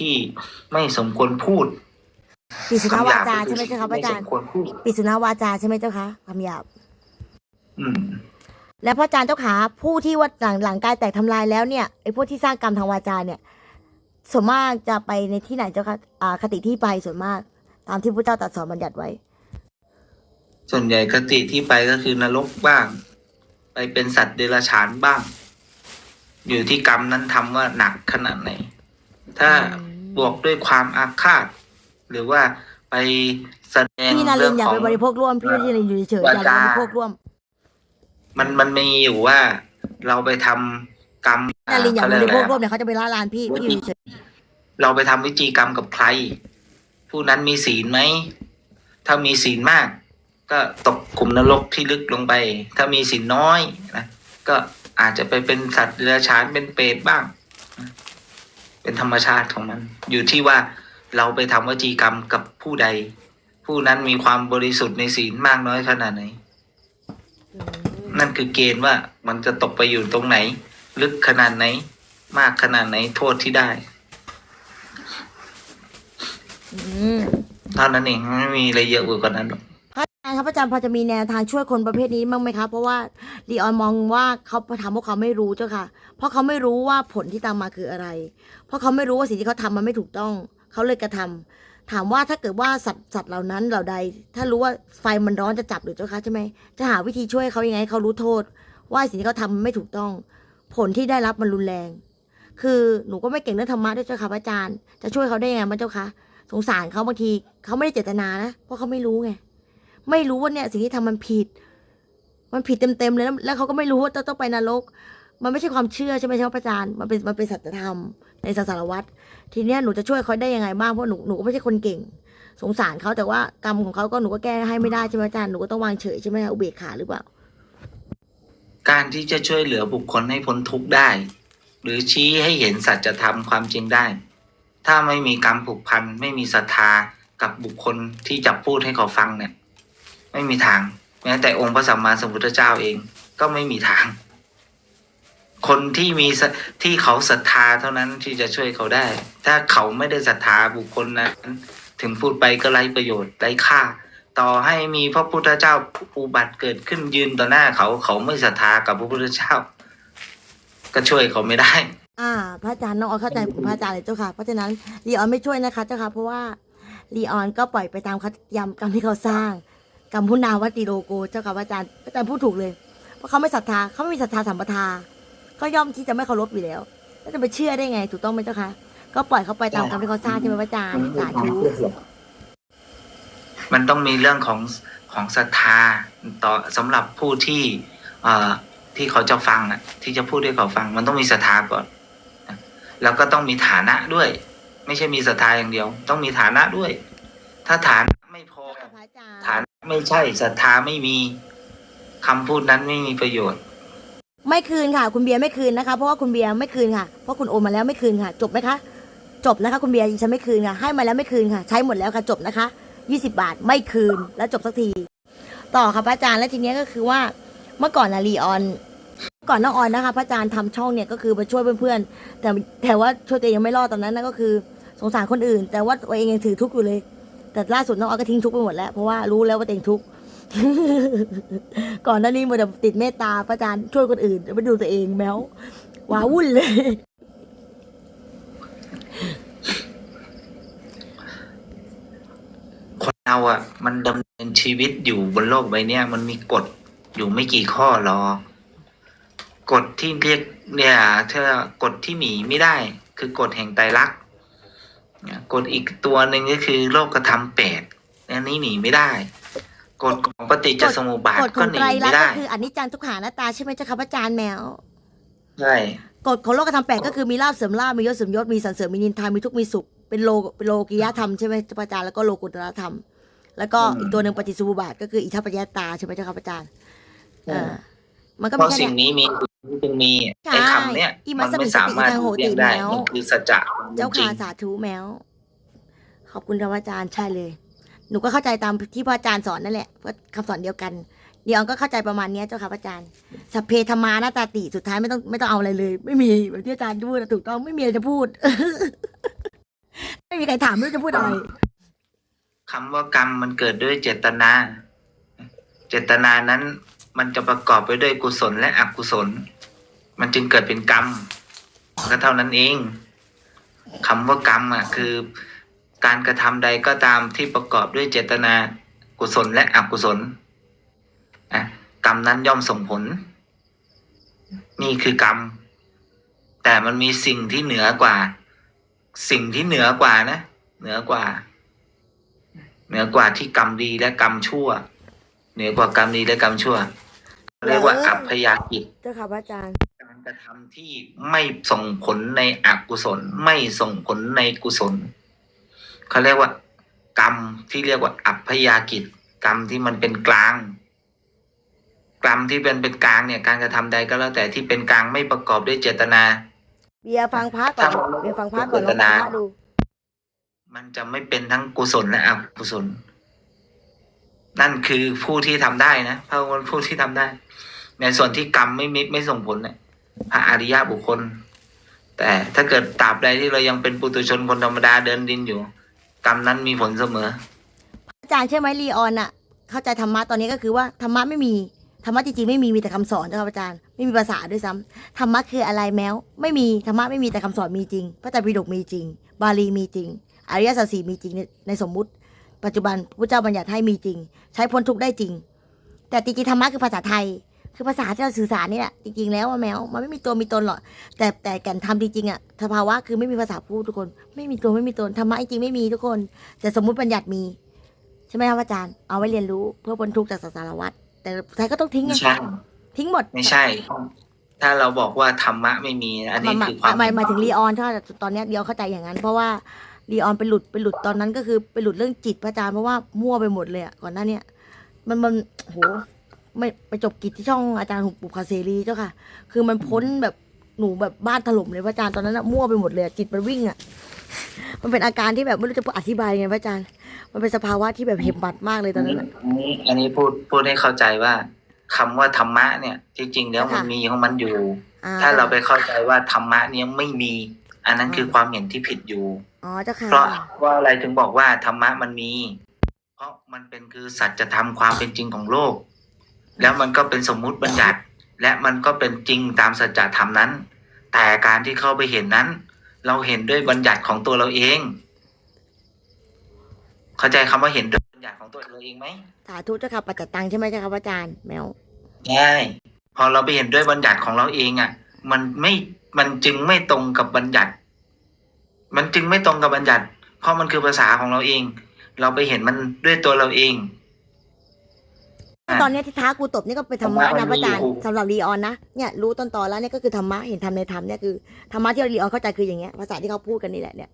ที่ไม่สมควรพูดปิดสุนวาจาคำหยบใช่ไหมเจ้าคะพระอาจารไม่ย์สมควรพูด ปิดสุนวาจาใช่ไหมเจ้าคะคำหยาบ อืม แล้วพระอาจารย์เจ้าขาผู้ที่ว่าหลังหลังกายแตกทำลายแล้วเนี่ยไอ้พวกที่สร้างกรรมทางวาจาเนี่ยส่วนมากจะไปในที่ไหนเจ้าคะอ่าคติที่ไปส่วนมาก ตามที่พระเจ้าตรัสสอนบัญญัติไว้ ส่วนใหญ่คติที่ไปก็คือนรกบ้าง ไปเป็นสัตว์เดรัจฉานบ้าง อยู่ที่กรรมนั้นทำว่าหนักขนาดไหน ถ้าอืมบวกด้วยความอาฆาต หรือว่าไปแสดงพี่นาริเรื่อนงอย่าขอไปงบริโภคร่วมพี่นารินอยู่เฉยๆอย่าไปบริโภคร่วม มันมันมีอยู่ว่าเราไปทำกรรมพี่นารินอย่าเขบเรีริกโภอะคไรร่วมอะเดี๋ยวเขาจะไปล่าลานพี่พี่อยู่เฉยเราไปทำวิจีกรรมกับใคร ผู้นั้นมีศีลไหมถ้ามีศีลมาก ก็ตกขุมนรกที่ลึกลงไป ถ้ามีศีลน้อยนะก็อาจจะไปเป็นสัตว์เดรัจฉานเป็นเปรตบ้างนะ เป็นธรรมชาติของมัน อยู่ที่ว่าเราไปทำวจีกรรมกับผู้ใด ผู้นั้นมีความบริสุทธิ์ในศีลมากน้อยขนาดไหนๆนั่นคือเกณฑ์ว่ามันจะตกไปอยู่ตรงไหน ลึกขนาดไหน มากขนาดไหนโทษที่ได้อืมเท่านั้นเองไม่มีอะไรเยอะกว่านั้นหรอกพระ อาจารย์ครับอาจารย์พอจะมีแนวทางช่วยคนประเภทนี้บ้างไหมครับเพราะว่าลีออนมองว่าเขาทำเพราะเขาไม่รู้เจ้าค่ะ เพราะเขาไม่รู้ว่าผลที่ตามมาคืออะไร เพราะเขาไม่รู้ว่าสิ่งที่เขาทำมันไม่ถูกต้อง เขาเลยกระทำถามว่าถ้าเกิดว่าสัตว์สัตว์เหล่านั้นเหล่าใด ถ้ารู้ว่าไฟมันร้อนจะจับหรือเจ้าคะใช่ไหมจะหาวิธีช่วยเขายังไงเขารู้โทษ ว่าสิ่งที่เขาทำมันไม่ถูกต้อง ผลที่ได้รับมันรุนแรง คือหนูก็ไม่เก่งเรื่องธรรมะด้วยเจ้าค่ะอาจารย์ จะช่วยเขาได้ยังไงมั้งเจ้าคะสงสารเขาบางทีเขาไม่ได้เจตนานะเพราะเขาไม่รู้ไง ไม่รู้ว่าเนี่ยสิ่งที่ทำมันผิด มันผิดเต็มๆเลยแล้วแล้วเขาก็ไม่รู้ว่าจะต้องไปนรก มันไม่ใช่ความเชื่อใช่ไหมใช่ไหมพระอาจารย์มันเป็นมันเป็นสัจธรรมในสังสารวัตรทีเนี้ยหนูจะช่วยเขาได้ยังไงบ้างเพราะหนูหนูก็ไม่ใช่คนเก่ง สงสารเขาแต่ว่ากรรมของเขาก็หนูก็แก้ให้ไม่ได้ใช่ไหมอาจารย์หนูก็ต้องวางเฉยใช่ไหมอุเบกขาหรือเปล่าการที่จะช่วยเหลือบุคคลให้พ้นทุกข์ได้ หรือชี้ให้เห็นสัจธรรมความจริงได้ ถ้าไม่มีกรรมผูกพัน ไม่มีศรัทธากับบุคคลที่จะพูดให้เขาฟังเนี่ย ไม่มีทาง แม้แต่องค์พระสัมมาสัมพุทธเจ้าเองก็ไม่มีทาง คนที่มีที่เขาศรัทธาเท่านั้นที่จะช่วยเขาได้ ถ้าเขาไม่ได้ศรัทธาบุคคลนั้น ถึงพูดไปก็ไร้ประโยชน์ไร้ค่า ต่อให้มีพระพุทธเจ้าอุบัติเกิดขึ้นยืนต่อหน้าเขาเขาไม่ศรัทธากับพระพุทธเจ้า ก็ช่วยเขาไม่ได้ อ่า พระอาจารย์น้องออนเข้าใจพระอาจารย์เลยเจ้าค่ะ เพราะฉะนั้นลีออนไม่ช่วยนะคะเจ้าค่ะเพราะว่าลีออนก็ปล่อยไปตามคำยำกรรมที่เขาสร้าง กรรมพุนาวัติโลโกเจ้าค่ะพระอาจารย์พระอาจารย์พูดถูกเลย เพราะเขาไม่ศรัทธาเขาไม่มีศรัทธาสัมปทาก็ย่อมที่จะไม่เคารพอยู่แล้วแล้วจะไปเชื่อได้ไง ถูกต้องไหมเจ้าค่ะก็ปล่อยเขาไปตามกรรมที่เขาสร้างใช่ไหมพระอาจารย์สาธุมันต้องมีเรื่องของของศรัทธาต่อสำหรับผู้ที่เอ่อที่เขาจะฟังอะ ที่จะพูดให้เขาฟัง มันต้องมีศรัทธาก่อนนะแล้วก็ต้องมีฐานะด้วย ไม่ใช่มีศรัทธาอย่างเดียว ต้องมีฐานะด้วย ถ้าฐานะไม่พอพระอาจารย์ฐานะไม่ใช่ศรัทธาไม่มีคำพูดนั้นไม่มีประโยชน์ ไม่คืนค่ะ คุณเบียร์ไม่คืนนะคะ เพราะว่าคุณเบียร์ไม่คืนค่ะเพราะคุณโอนมาแล้วไม่คืนค่ะ จบไหมคะ จบนะคะ คุณเบียร์ฉันไม่คืนค่ะ ให้มาแล้วไม่คืนค่ะ ใช้หมดแล้วค่ะจบนะคะยี่สิบาทไม่คืนแล้วจบสักที ต่อค่ะพระอาจารย์และทีเนี้ยก็คือว่าเมื่อก่อนนะลีออนเมื่อก่อนน้องออนนะคะ พระอาจารย์ทำช่องเนี่ยก็คือมาช่วยเพื่อนๆแต่แต่ว่าช่วยตัวเองยังไม่รอดตอนนั้นนะก็คือ สงสารคนอื่น แต่ว่าตัวเองยังถือทุกข์อยู่เลย แต่ล่าสุดน้องออนก็ทิ้งทุกข์ไปหมดแล้วเพราะว่ารู้แล้วว่าตัวเองทุกข์ก่อนหน้านี้มันจะติดเมตตาพระอาจารย์ช่วยคนอื่นไม่ดูตัวเองแมวว้าวุ่นเลย คนเราอะ มันดำเนินชีวิตอยู่บนโลกใบนี้มันมีกฎอยู่ไม่กี่ข้อหรอกกฎที่เรียกเนี่ยเธอกฎที่หนีไม่ได้ คือกฎแห่งไตรลักษณ์ กฎอีกตัวหนึ่งก็คือโลกกระทำแปดอันนี้หนีไม่ได้กฎของปฏิจจสมุปบาทกฎขก็องหนีไตรลัไม่กษณ์ได้ ก็คืออนิจจังทุกขาหน้าตาใช่ไหมเจ้าค่ะพระอาจารย์แมวใช่ กฎของโลกธรรมแปดก็คือมีลาบเสริมลาบมียศเสริมยศมีสรรเสริมมีนินทามีทุกข์มีสุขเป็นโลเป็นโลกิยธรรมใช่ไหมเจ้าพระอาจารย์แล้วก็โลกุตรธรรม แล้วก็อีกตัวหนึ่งปฏิสุบาทก็คืออิทัปปัญญาตาใช่ไหมเจ้าค่ะพระอาจารย์เออมันก็เพมีราะแค่สิ่งเนี้ยนี้มี จึงมีใช่ไอ้คำเนี้ยอิมัมัสนสมิไม่สามารถสติทางโหติเรียกได้แล้ว มันคือสัจจะเจ้าจริค่ะงสาธุแมว ขอบคุณครับอาจารย์ใช่เลย หนูก็เข้าใจตามที่พระอาจารย์สอนนั่นแหละก็คำสอนเดียวกัน เดี๋ยวก็เข้าใจประมาณเนี้ยเจ้าค่ะพระอาจารย์สัพเพธรรมานาตาติสุดท้ายไม่ต้องไม่ต้องเอาอะไรเลย ไม่มีแบบที่อาจารย์พูดอะถูกต้องไม่มีอะไรจะพูดมีใครถามไม่รู้จะพูดอะไร คำว่ากรรมมันเกิดด้วยเจตนา เจตนานั้น มันจะประกอบไปด้วยกุศลและอกุศล มันจึงเกิดเป็นกรรมก็เท่านั้นเองคำว่ากรรมอะคือ การกระทำใดก็ตามที่ประกอบด้วยเจตนากุศลและอกุศลอะกรรมนั้นย่อมส่งผล นี่คือกรรม แต่มันมีสิ่งที่เหนือกว่า สิ่งที่เหนือกว่านะ เหนือกว่า เหนือกว่าที่กรรมดีและกรรมชั่ว เหนือกว่ากรรมดีและกรรมชั่ว เรียกว่าอัพยากิจเจ้าค่ะพระอาจารย์ การกระทำที่ไม่ส่งผลในอกุศล ไม่ส่งผลในกุศลเขาเรียกว่า กรรมที่เรียกว่าอัพยากิจ กรรมที่มันเป็นกลาง กรรมที่เป็นเป็นกลางเนี่ย การกระทำใดก็แล้วแต่ที่เป็นกลางไม่ประกอบด้วยเจตนาเบียร์ฟังพระก่อนถ้ามันเบียร์ฟังพระก่อนลองเจตนาฟังพระดู มันจะไม่เป็นทั้งกุศลและอกุศล นั่นคือผู้ที่ทำได้นะพระองค์ผู้ที่ทำได้ ในส่วนที่กรรมไม่มิไม่ส่งผลเนี่ย พระอริยะบุคคล แต่ถ้าเกิดตราบใดที่เรายังเป็นปุถุชนคนธรรมดาเดินดินอยู่ กรรมนั้นมีผลเสมอ อาจารย์ใช่ไหมลีออนอะเข้าใจธรรมะตอนนี้ก็คือว่าธรรมะไม่มีธรรมะจริงๆไม่มีมีแต่คำสอนนะครับอาจารย์ไม่มีภาษาด้วยซ้ำธรรมะคืออะไรแมวไม่มีธรรมะไม่มีแต่คำสอนมีจริง พระไตรปิฎกมีจริง บาลีมีจริง อริยสัจสี่มีจริงในในสมมุติ ปัจจุบันพระเจ้าบัญญัติให้มีจริง ใช้พ้นทุกข์ได้จริง แต่จริงๆธรรมะคือภาษาไทย คือภาษาที่เราสื่อสารนี่แหละจริงๆแล้วอะแมวมันไม่มีตัวมีตนหรอกแต่แต่แก่นทำจริงๆอะสภาวะคือไม่มีภาษาพูดทุกคน ไม่มีตัวไม่มีตนธรรมะจริงๆไม่มีทุกคน แต่สมมุติบัญญัติมี ใช่ไหมครับอาจารย์ เอาไว้เรียนรู้เพื่อพ้นทุกข์จากสังสารวัฏแต่สุดท้ายก็ต้องทิ้งไงไม่ใช่ทิ้งหมดไม่ใช่ ถ้าเราบอกว่าธรรมะไม่มี อันนี้หมายคือความหมายหมายถึงลีออนถ้าตอนเนี้ยเดียวเข้าใจอย่างนั้น เพราะว่าลีออนไปหลุดไปหลุดตอนนั้นก็คือไปหลุดเรื่องจิตพระอาจารย์เพราะว่ามั่วไปหมดเลยอะก่อนหน้าเนี้ยมันมันโห ไม่ไปจบกิจที่ช่องอาจารย์หุบปุคาเสรีเจ้าค่ะ คือมันพ้นแบบหนูแบบบ้านถล่มเลยพระอาจารย์ตอนนั้นอะมั่วไปหมดเลยอะจิตมันวิ่งอะมันเป็นอาการที่แบบไม่รู้จะอธิบายยังไงพระอาจารย์ มันเป็นสภาวะที่แบบเห็บบัดมากเลยตอนนั้นอะ อันนี้อันนี้พูดพูดให้เข้าใจว่าคำว่าธรรมะเนี่ย จริง ๆ แล้วมันค่ะ มีของมันอยู่ อ่ถ้าเราไปเข้าใจว่าธรรมะเนี่ยไม่มี อันนั้นคือความเห็นที่ผิดอยู่ อ๋อเจ้าค่ะเพราะว่าอะไรถึงบอกว่าธรรมะมันมี เพราะมันเป็นคือสัจธรรมความเป็นจริงของโลก แล้วมันก็เป็นสมมุติบัญญัติ และมันก็เป็นจริงตามสัจธรรมนั้น แต่การที่เข้าไปเห็นนั้น เราเห็นด้วยบัญญัติของตัวเราเอง เข้าใจคำว่าเห็นด้วยบัญญัติของตัวเราเองไหมสาธุเจ้าค่ะปัจจตังใช่ไหมเจ้าค่ะพระอาจารย์แมวใช่พอเราไปเห็นด้วยบัญญัติของเราเองอะ มันไม่มันจึงไม่ตรงกับบัญญัติ มันจึงไม่ตรงกับบัญญัติ เพราะมันคือภาษาของเราเอง เราไปเห็นมันด้วยตัวเราเอง อะตอนเนี้ยที่ท้ากูตบนี่ก็เป็นธรรมะธรรมะนะพระอาจารย์มันมีอยู่ สำหรับรีออนนะเนี่ยรู้ต้นตอแล้วเนี่ยก็คือธรรมะเห็นธรรมในธรรมเนี่ยคือธรรมะที่รีออนเข้าใจคืออย่างเงี้ยภาษาที่เขาพูดกันนี่แหละเนี่ย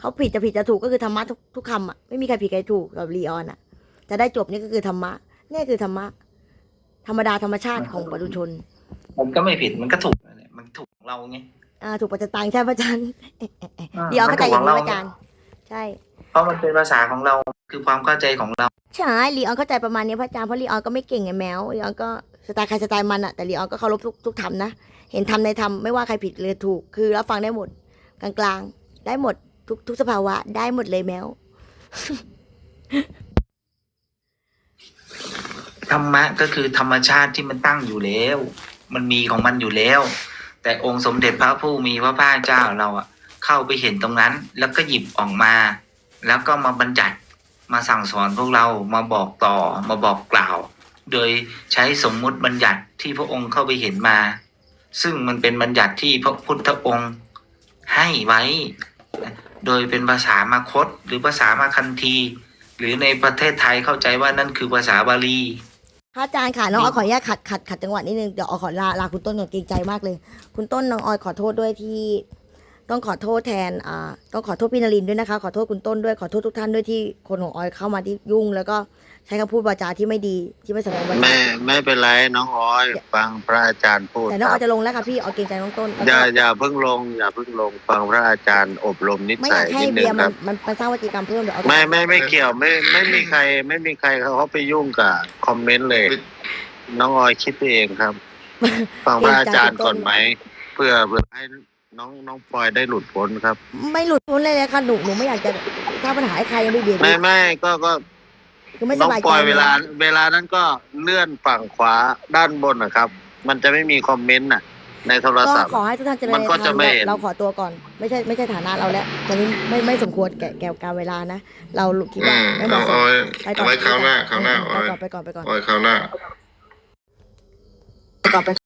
เขาผิดจะผิดจะถูกก็คือธรรมะทุกทุกคำอะไม่มีใครผิดใครถูกกับรีออนอะ จะได้จบนี่ก็คือธรรมะเนี่ยคือธรรมะธรรมดาธรรมชาติของปุถุชนมันก็ไม่ผิดมันก็ถูกนั่นแหละมันถูกของเราไงอ่าถูกปัจจตังใช่พระอาจารย์อ่ารีออนเข้าใจอย่างมันนี้ถูกของเราพระอาจารย์ใช่ เพราะมันเป็นภาษาของเราคือความเข้าใจของเรา ใช่ลีออนเข้าใจประมาณนี้พระอาจารย์เพราะลีออนก็ไม่เก่งไงแมวลีออนก็สไตล์ใครสไตล์มันอะแต่ลีออนก็เคารพทุกทุกธรรมนะ เห็นธรรมในธรรมไม่ว่าใครผิดหรือถูก คือรับฟังได้หมด กลางๆ ได้หมดทุกทุกสภาวะ ได้หมดเลยแมวธรรมะก็คือธรรมชาติที่มันตั้งอยู่แล้ว มันมีของมันอยู่แล้ว แต่องค์สมเด็จพระผู้มีพระภาคเจ้าเราอะเข้าไปเห็นตรงนั้น แล้วก็หยิบออกมา แล้วก็มาบัญญัติ มาสั่งสอนพวกเรามาบอกต่อมาบอกกล่าว โดยใช้สมมุติบัญญัติที่พระองค์เข้าไปเห็นมา ซึ่งมันเป็นบัญญัติที่พระพุทธองค์ให้ไว้ โดยเป็นภาษามาคต หรือภาษามาคันธีหรือในประเทศไทยเข้าใจว่านั่นคือภาษาบาลีพระอาจารย์ค่ะน้องออยขออนุญาตขัดขัดขัดจังหวะนิดนึงเดี๋ยวออยขอลาลาคุณต้นก่อนเกรงใจมากเลย คุณต้นน้องออยขอโทษด้วยที่ ต้องขอโทษแทนอ่าต้องขอโทษพี่นรินทร์ด้วยนะคะ ขอโทษคุณต้นด้วยขอโทษทุกท่านด้วยที่คนของออยเข้ามาที่ยุ่ง แล้วก็ใช้คำพูดวาจาที่ไม่ดีที่ไม่สมบูรณ์วาจาไม่ไม่เป็นไรน้องอ้อยฟังพระอาจารย์พูดแต่น้องอคอรัยจะลงแล้วค่ะพี่ออยเกรงใจน้องต้นแล้วอก็ย่าอย่าเพิ่งลง อย่าเพิ่งลงฟังพระอาจารย์อบรมนิไม่อสัยายกให้นิดนึเบีงยร์คมัรันบ มันมันสร้างวจีกรรมเพิ่มเดี๋ยวเอาไม่ไม่ไม่เกี่ยวไม่ไม่มีใคร ไม่มีใครเขาไปยุ่งกับคอมเมนต์เลย น้องออยคิดไปเองครับ ฟังพระอาจารย์ก่อนไหมเพื่อเพื่อให้ น้องน้องปอยได้หลุดพ้นครับ ไม่หลุดพ้นเลยนะคะหนูหนูไม่อยากจะถ้าปัญหาให้ใครไม่เบียดไม่ไม่ก็ก็คือไม่สน้องบายปใจอยเวลา เวลานั้นก็เลื่อนฝั่งขวาด้านบนนะครับ มันจะไม่มีคอมเมนต์น่ะ ในโทรก็ศัพท์ ขอให้ทุกท่านเจริญมันก็จะไม่เห็นเราขอตัวก่อน ไม่ใช่ไม่ใช่ฐานะเราแล้วตอนนี้ไม่ไม่สมควรแก่แก่การเวลานะ เราคิดอืว่ามไม่เหเอามาะสมเอาไว้ไปก่อนเอาไว้คราวหน้าคราวหน้าไปเอาไว้ก่อนไปก่อนไปก่อนเอาไว้คราวหน้า ไปก่อนไป